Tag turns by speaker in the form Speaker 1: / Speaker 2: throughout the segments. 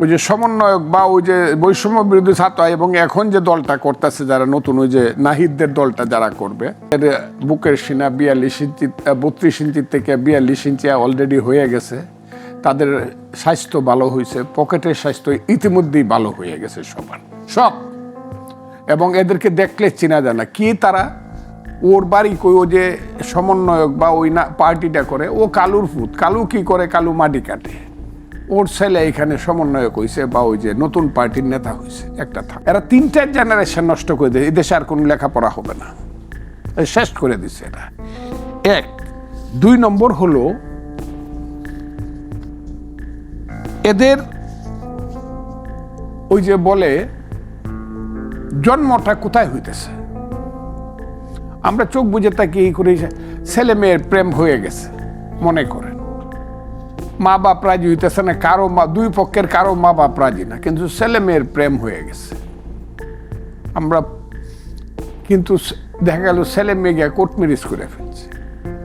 Speaker 1: ওই যে সমন্বয়ক বা ওই যে বৈষম্য বিরোধী ছাত্র এবং এখন যে দলটা করতেছে যারা নতুন, ওই যে নাহিদদের দলটা যারা করবে এর বুকের সিনা বিয়াল্লিশ ইঞ্চি বত্রিশ ইঞ্চি থেকে বিয়াল্লিশ ইঞ্চি অলরেডি হয়ে গেছে। তাদের স্বাস্থ্য ভালো হয়েছে, পকেটের স্বাস্থ্য ইতিমধ্যেই ভালো হয়ে গেছে সবার, সব। এবং এদেরকে দেখলে চেনা যায় না কি তারা, ওর বাড়ি কই, ও যে সমন্বয়ক বা ওই না, পার্টিটা করে, ও কালুর ফুত কালু কি করে, কালু মাটি কাটে। ওর ছেলে এখানে সমন্বয়ক হয়েছে বা ওই যে নতুন পার্টির নেতা হয়েছে একটা থাক। এরা তিনটা জেনারেশন নষ্ট করে দেয় এদেশে আর কোনো লেখাপড়া হবে না। শেষ করে দিচ্ছে এটা এক। দুই নম্বর হলো, এদের ওই যে বলে, জন্মটা কোথায় হইতেছে? আমরা চোখ বুঝে তাকে এই করে ছেলে মেয়ের প্রেম হয়ে গেছে, মনে করেন মা বাপ রাজি হইতেছে না, কারও মা, দুই পক্ষের কারও মা বাপ রাজি না, কিন্তু ছেলে মেয়ের প্রেম হয়ে গেছে। আমরা কিন্তু দেখা গেল ছেলে মেয়ে গিয়া কোর্ট ম্যারেজ করে ফেলছে।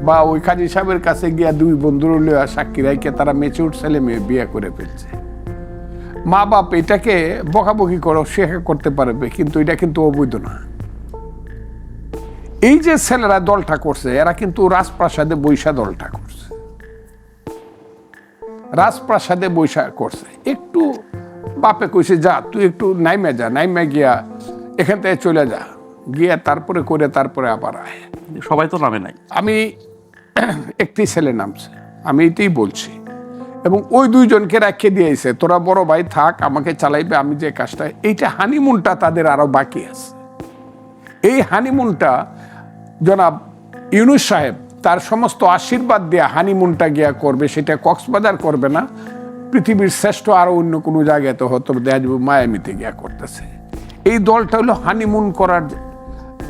Speaker 1: বা ওই কাজী সাহেবের কাছে গিয়া দুই বন্ধুর লইয়া সাক্ষী রাইকে তারা মেচুর ছেলে মেয়ে বিয়ে করে ফেলছে। মা বাপ এটাকে বকাবকি করো, সে করতে পারবে, কিন্তু এটা কিন্তু অবৈধ না। এই যে ছেলেরা দলটা করছে, এরা কিন্তু রাজপ্রাসাদে বৈশা দলটা করছে। রাজপ্রাসাদে বৈশা করছে। একটু বাপে কইছে যা তুই একটু নাইমে যা নাইমে গিয়া এখান থেকে চলে যা। গিয়া তারপরে করে তারপরে আবার আয়।
Speaker 2: সবাই তো নামে নাই।
Speaker 1: আমি একটি ছেলে নামছে আমি এটাই বলছি। এবং ওই দুইজনকে রাখে দিয়েছে তোরা বড় ভাই থাক আমাকে চালাইবে আমি যে কাজটা এইটা হানিমুনটা তাদের আরও বাকি আছে। এই হানিমুনটা জনাব ইউনুস সাহেব তার সমস্ত আশীর্বাদ দিয়ে হানিমুনটা গিয়া করবে, সেটা কক্সবাজার করবে না। পৃথিবীর শ্রেষ্ঠ আরও অন্য কোনো জায়গায় তো হয়তো দেখা মায়ামিতে গিয়া করতেছে। এই দলটা হলো হানিমুন করার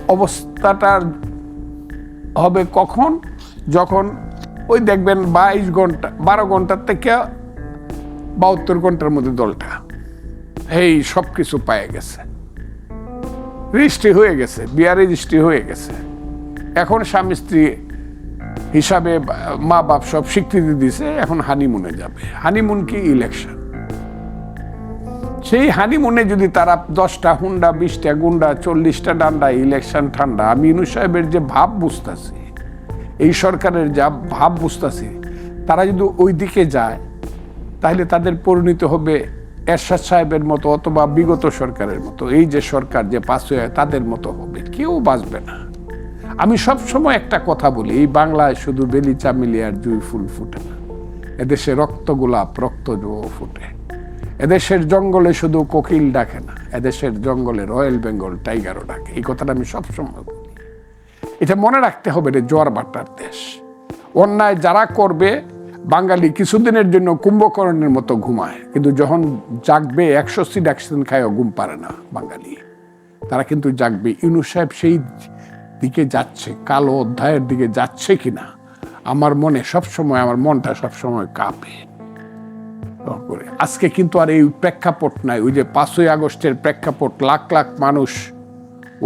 Speaker 1: অবস্থাটার হবে কখন? যখন ওই দেখবেন বাইশ ঘণ্টা, বারো ঘণ্টার থেকে বাহাত্তর ঘণ্টার মধ্যে দলটা, এই সব কিছু পায়ে গেছে। রেজিস্ট্রি হয়ে গেছে বিয়ার রেজিস্ট্রি হয়ে গেছে। এখন স্বামী স্ত্রী হিসাবে মা বাপ সব স্বীকৃতি দিছে, এখন হানিমুনে যাবে। হানিমুন কি ইলেকশন সেই হানিমুনে যদি তারা দশটা, হুন্ডা, বিশটা, গুন্ডা, চল্লিশটা ডান্ডা ইলেকশন ঠান্ডা, আমি ইনু সাহেবের যে ভাব বুঝতেছি, এই সরকারের যা ভাব বুঝতেছি, তারা যদি ওই দিকে যায়, তাহলে তাদের পরিণত হবে এরশাদ সাহেবের মতো অথবা বিগত সরকারের মতো। এই যে সরকার যে পাস হয়ে তাদের মতো হবে, কেউ বাঁচবে না। আমি সব সময় একটা কথা বলি, এই বাংলায় শুধু বেলি চামেলি আর জুই ফুল ফুটে না। এদেশে রক্ত গোলাপ, রক্ত ফুটে। এদেশের জঙ্গলে শুধু কোকিল ডাকে না, এদেশের জঙ্গলে রয়্যাল বেঙ্গল টাইগারও ডাকে। এই কথাটা আমি সবসময় বলি। এটা মনে রাখতে হবে রে জোয়ার বাটার দেশ। অন্যায় যারা করবে, বাঙালি কিছুদিনের জন্য কুম্ভকর্ণের মতো ঘুমায়। কিন্তু যখন জাগবে, একশো অ্যাক্সিডেন্ট খায়ও ঘুম পারে না বাঙালি। তারা কিন্তু জাগবে। ইউনুস সাহেব সেই দিকে যাচ্ছে, কালো অধ্যায়ের দিকে যাচ্ছে কিনা? আমার মনে সবসময়, আমার মনটা সবসময় কাঁপে। আজকে কিন্তু আর এই প্রেক্ষাপট নাই, ওই যে পাঁচই আগস্টের প্রেক্ষাপট, লাখ লাখ মানুষ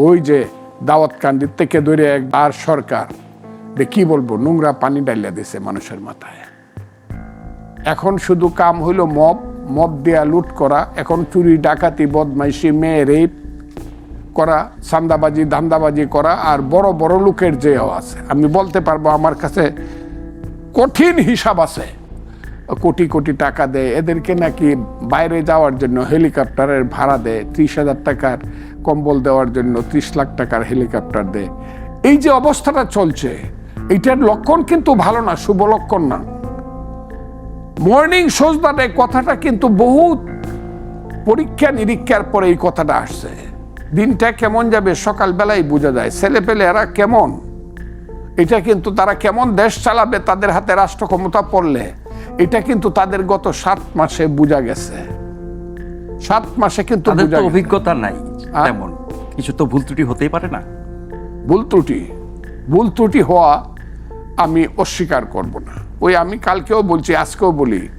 Speaker 1: ওই যে দাওয়াত কান্দির থেকে ধরে এক আর সরকার, যে কি বলব, নোংরা পানি ডালিয়া দিছে মানুষের মাথায়। এখন শুধু কাম হইল মব মব দেয়া লুট করা, এখন চুরি, ডাকাতি, বদমাইশি, মেয়ে, রেপ করা সান্দাবাজি ধান্দাবাজি করা আর বড় বড় লোকের যে আছে। আমি বলতে পারব আমার কাছে কঠিন হিসাব আছে। কোটি কোটি টাকা দেয়। এদেরকে নাকি বাইরে যাওয়ার জন্য হেলিকপ্টারের ভাড়া দেয়, ত্রিশ হাজার টাকার কম্বল দেওয়ার জন্য ত্রিশ লাখ টাকার হেলিকপ্টার দেয়। এই যে অবস্থাটা চলছে এইটার লক্ষণ কিন্তু ভালো না, শুভ লক্ষণ না। মর্নিং সোজদার কথাটা কিন্তু বহুত পরীক্ষা নিরীক্ষার পরে এই কথাটা আসছে। দিনটা কেমন যাবে? সকালবেলায় বোঝা যায়। ছেলে পেলে এরা কেমন? এটা কিন্তু তারা কেমন দেশ চালাবে তাদের হাতে রাষ্ট্র ক্ষমতা পড়লে এটা কিন্তু তাদের গত সাত মাসে বোঝা গেছে। সাত মাসে কিন্তু।
Speaker 2: অভিজ্ঞতা নাই? তেমন। কিছু তো ভুল ত্রুটি হতেই পারে না।
Speaker 1: ভুল ত্রুটি। ভুল ত্রুটি হওয়া আমি অস্বীকার করব না। ওই আমি কালকেও বলছি আজকেও বলি।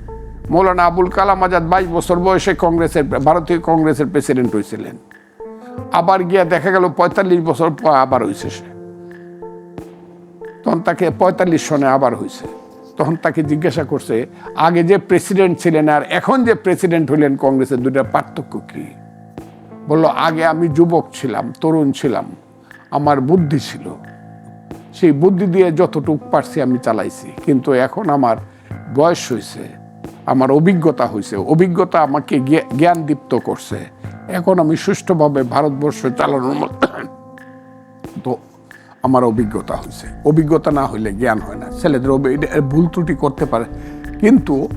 Speaker 1: মৌলানা আবুল কালাম আজাদ বাইশ বছর বয়সে কংগ্রেসের ভারতীয় কংগ্রেসের প্রেসিডেন্ট হয়েছিলেন। আবার গিয়া দেখা গেল পঁয়তাল্লিশ বছর পর আবার হয়েছে সে। তখন তাকে পঁয়তাল্লিশ সনে আবার হয়েছে তখন তাকে জিজ্ঞাসা করছে, আগে যে প্রেসিডেন্ট ছিলেন আর এখন যে প্রেসিডেন্ট হলেন কংগ্রেসের দুটার পার্থক্য কি? বলল, আগে আমি যুবক ছিলাম, তরুণ ছিলাম, আমার বুদ্ধি ছিল। সেই বুদ্ধি দিয়ে যতটুক পারছি আমি চালাইছি। কিন্তু এখন আমার বয়স হয়েছে আমার অভিজ্ঞতা হয়েছে অভিজ্ঞতা আমাকে জ্ঞান দীপ্ত করছে। এখন আমি সুষ্ঠুভাবে ভারতবর্ষ চালানোর মতো। তো আমার অভিজ্ঞতা হয়েছে। অভিজ্ঞতা না হইলে জ্ঞান হয় না। ছেলেদের ভুল ত্রুটি করতে পারে। কিন্তু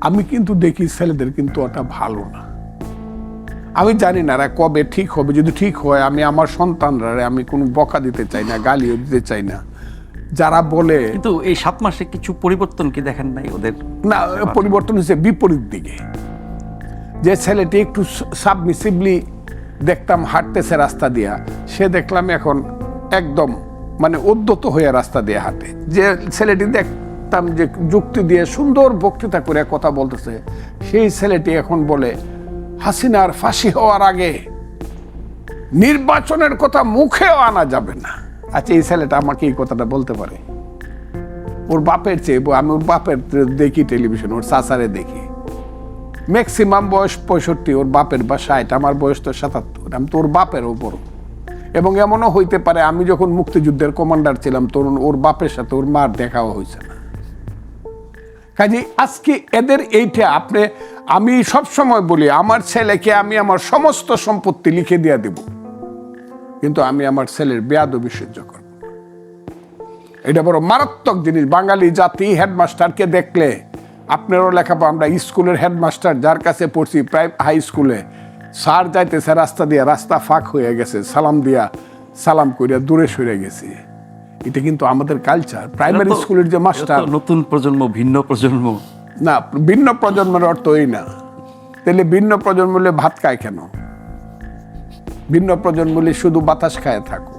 Speaker 1: আমি কিন্তু দেখি ছেলেদের কিন্তু ওটা ভালো না। আমি জানি না এরা কবে ঠিক হবে। যদি ঠিক হয় আমি আমার সন্তানরা আমি কোনো বকা দিতে চাই না গালিও দিতে চাই না। যারা বলে
Speaker 2: কিন্তু এই সাত মাসে কিছু পরিবর্তন কি দেখেন নাই ওদের?
Speaker 1: না পরিবর্তন হচ্ছে বিপরীত দিকে। যে ছেলেটি একটু সাবমিসিভলি দেখতাম হাঁটতেছে রাস্তা দিয়া, সে দেখলাম এখন একদম মানে উদ্যত হয়ে রাস্তা দিয়ে হাঁটে। যে ছেলেটি দেখতাম যে যুক্তি দিয়ে সুন্দর বক্তৃতা করে কথা বলতেছে, সেই ছেলেটি এখন বলে, হাসিনার ফাঁসি হওয়ার আগে নির্বাচনের কথা মুখেও আনা যাবে না। আচ্ছা এই ছেলেটা আমাকে এই কথাটা বলতে পারে? ওর বাপের চেয়ে, আমি ওর বাপের দেখি টেলিভিশন, ওর চাচারে দেখি। ম্যাক্সিমাম বয়স পঁয়ষট্টি, ওর বাপের বা ষাট, আমার বয়স তো সাতাত্তর, আমি তো ওর বাপের ওপর এবং এমনও হইতে পারে, আমি যখন মুক্তিযুদ্ধের কমান্ডার ছিলাম তরুণ ওর বাপের সাথে ওর মার দেখাও হয়েছে না। কাজে আজকে এদের এইটা আপনি, আমি সব সময় বলি, আমার ছেলেকে আমি আমার সমস্ত সম্পত্তি লিখে দিয়ে দেব। কিন্তু আমি আমার ছেলের বেয়াদবি সহ্য করব। এটা বড় মারাত্মক জিনিস। বাঙালি জাতি হেডমাস্টারকে দেখলে আপনারও লেখাপো আমরা স্কুলের হেডমাস্টার যার কাছে পড়ছি প্রায় হাই স্কুলে স্যার যাইতেছে রাস্তা দিয়া রাস্তা ফাঁক হয়ে গেছে সালাম দিয়া সালাম করিয়া দূরে সরে গেছে। এটা কিন্তু আমাদের কালচার প্রাইমারি স্কুলের যে মাস্টার
Speaker 2: নতুন প্রজন্ম ভিন্ন প্রজন্ম।
Speaker 1: না ভিন্ন প্রজন্মের অর্থ এই না। তাহলে ভিন্ন প্রজন্ম হলে ভাত খায় কেন? ভিন্ন প্রজন্ম হলে শুধু বাতাস খায় থাকো।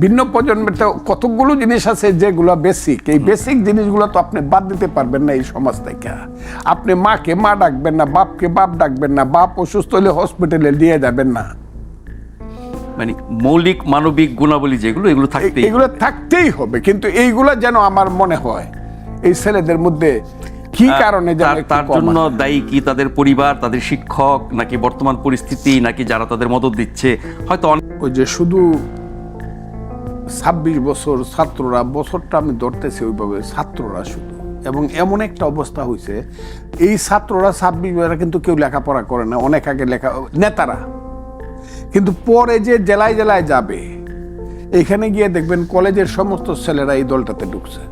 Speaker 1: ভিন্ন প্রজন্মের তো কতগুলো জিনিস আছে যেগুলো বেসিক এই বেসিক জিনিসগুলো তো আপনি বাদ দিতে পারবেন না এই সমাজ থেকে। আপনি মাকে মা ডাকবেন না বাপকে বাপ ডাকবেন না বাপ অসুস্থ হলে হসপিটালে দিয়ে যাবেন না।
Speaker 2: মানে মৌলিক মানবিক গুণাবলী যেগুলো এগুলো থাকতেই
Speaker 1: এগুলো থাকতেই হবে কিন্তু এইগুলা যেন আমার মনে হয় এই ছেলেদের মধ্যে কি কারণে
Speaker 2: তার জন্য দায়ী কি তাদের পরিবার তাদের শিক্ষক নাকি বর্তমান পরিস্থিতি নাকি যারা তাদের মদত দিচ্ছে? হয়তো অনেক
Speaker 1: ওই যে শুধু ছাব্বিশ বছর ছাত্ররা, বছরটা আমি ধরতেছি ওইভাবে, ছাত্ররা শুধু। এবং এমন একটা অবস্থা হয়েছে এই ছাত্ররা ছাব্বিশ বছর কিন্তু কেউ লেখাপড়া করে না, অনেক আগে লেখা, নেতারা। কিন্তু পরে যে জেলায় জেলায় যাবে, এখানে গিয়ে দেখবেন কলেজের সমস্ত ছেলেরা এই দলটাতে ঢুকছে।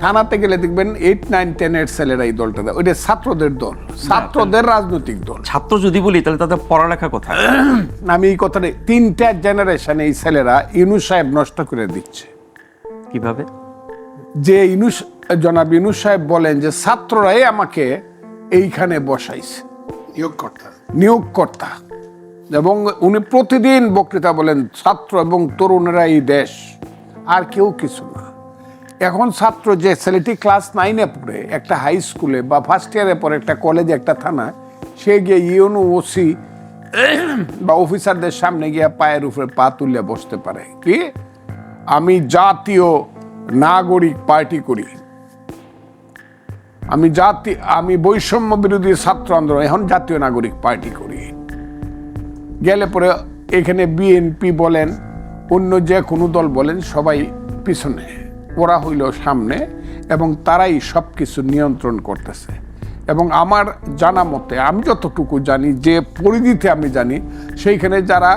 Speaker 1: থানাতে গেলে দেখবেন এইট নাইন টেনের ছেলেরা এই দলটাতে ওইটা ছাত্রদের দল ছাত্রদের রাজনৈতিক দল।
Speaker 2: ছাত্র যদি বলি তাহলে তাদের পড়ালেখা কোথায়?
Speaker 1: আমি এই কথাটা তিনটা জেনারেশন এই ছেলেরা ইউনুস সাহেব নষ্ট করে দিচ্ছে।
Speaker 2: কীভাবে?
Speaker 1: যে ইনুস জনাব ইনুস সাহেব বলেন যে ছাত্ররাই আমাকে এইখানে বসাইছে।
Speaker 3: নিয়োগকর্তা।
Speaker 1: নিয়োগকর্তা। এবং উনি প্রতিদিন বক্তৃতা বলেন ছাত্র এবং তরুণেরা এই দেশ আর কেউ কিছু না। এখন ছাত্র যে ছেলেটি ক্লাস নাইনে পড়ে, একটা হাই স্কুলে বা ফার্স্ট ইয়ারে পরে একটা কলেজে একটা থানা, সে গিয়ে ইউনো ওসি বা অফিসারদের সামনে গিয়ে পায়ের উপরে পা তুলে বসতে পারে। কি? আমি জাতীয় নাগরিক পার্টি করি। আমি জাতি, আমি বৈষম্য বিরোধী ছাত্র আন্দোলন, এখন জাতীয় নাগরিক পার্টি করি। গেলে পরে এখানে বিএনপি বলেন, অন্য যে কোনো দল বলেন, সবাই পিছনে। ওরা হইল সামনে এবং তারাই সব কিছু নিয়ন্ত্রণ করতেছে। এবং আমার জানা মতে, আমি যতটুকু জানি, যে পরিধিতে আমি জানি, সেইখানে যারা